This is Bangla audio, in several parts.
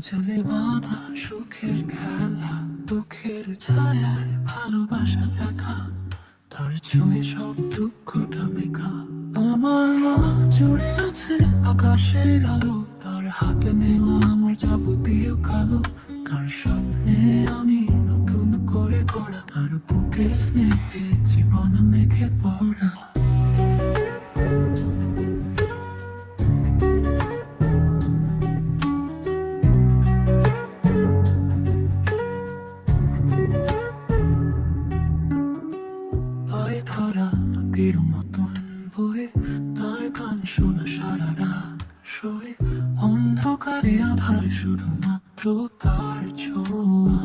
চলে বাধা, সুখের খেলা, দুঃখের ছায়ার ভালোবাসা দেখা। তার ছুঁয়ে সব দুঃখটা মেখা আমার মা জুড়ে আছে আকাশের আলো। তার হাতে নেওয়া আমার যাবতীয় কালো। তার স্বপ্নে আমি নতুন করে গড়া। তার বুকের স্নেহে জীবন মেঘে পড়া। নদীর মতন বয়ে তার শোনা শোয়ে। অন্ধকারে আধার শুধুমাত্র তার ছোঁয়া।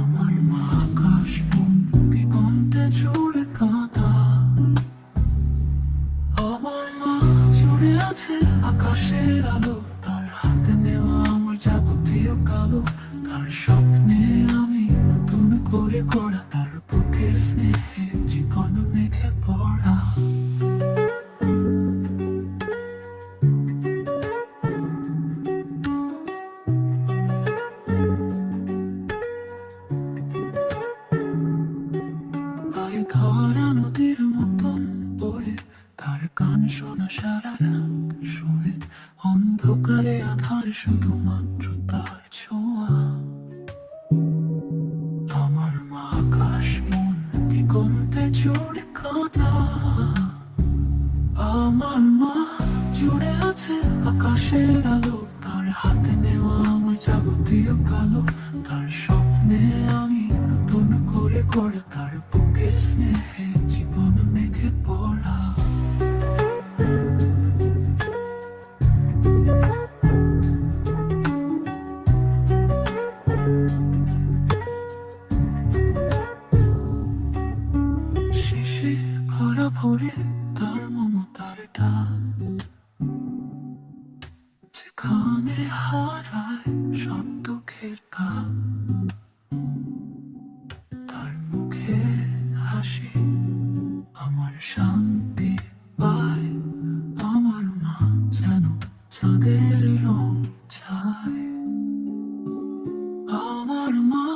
আমার মা আকাশ দিগন্তে জুড়ে কাঁদা। আমার মা জুড়ে আছে আকাশের আলো, তার হাতে নেওয়া আমার যাবতীয় কালো। তার স্বপ্নে আমি নতুন করে গড়া তার বুকের স্নেহে। ধরা নদীর মতন তার শুধুমাত্র তার মা আকাশ আছে আকাশের আলো, তার হাতে নেওয়া আমার যাবতীয় কালো। তার স্বপ্নে আমি নতুন করে গড়ে তার ভরা ভরে তার মমতার যেখানে হারায় সব দুঃখের আমার মা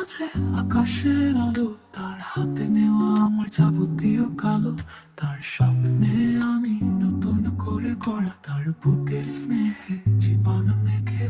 আছে আকাশের আলো, তার হাতে নেওয়া আমার যাবতীয় কালো, তার স্বপ্নে আমি নতুন করে তার বুকের স্নেহে জীবন মেঘে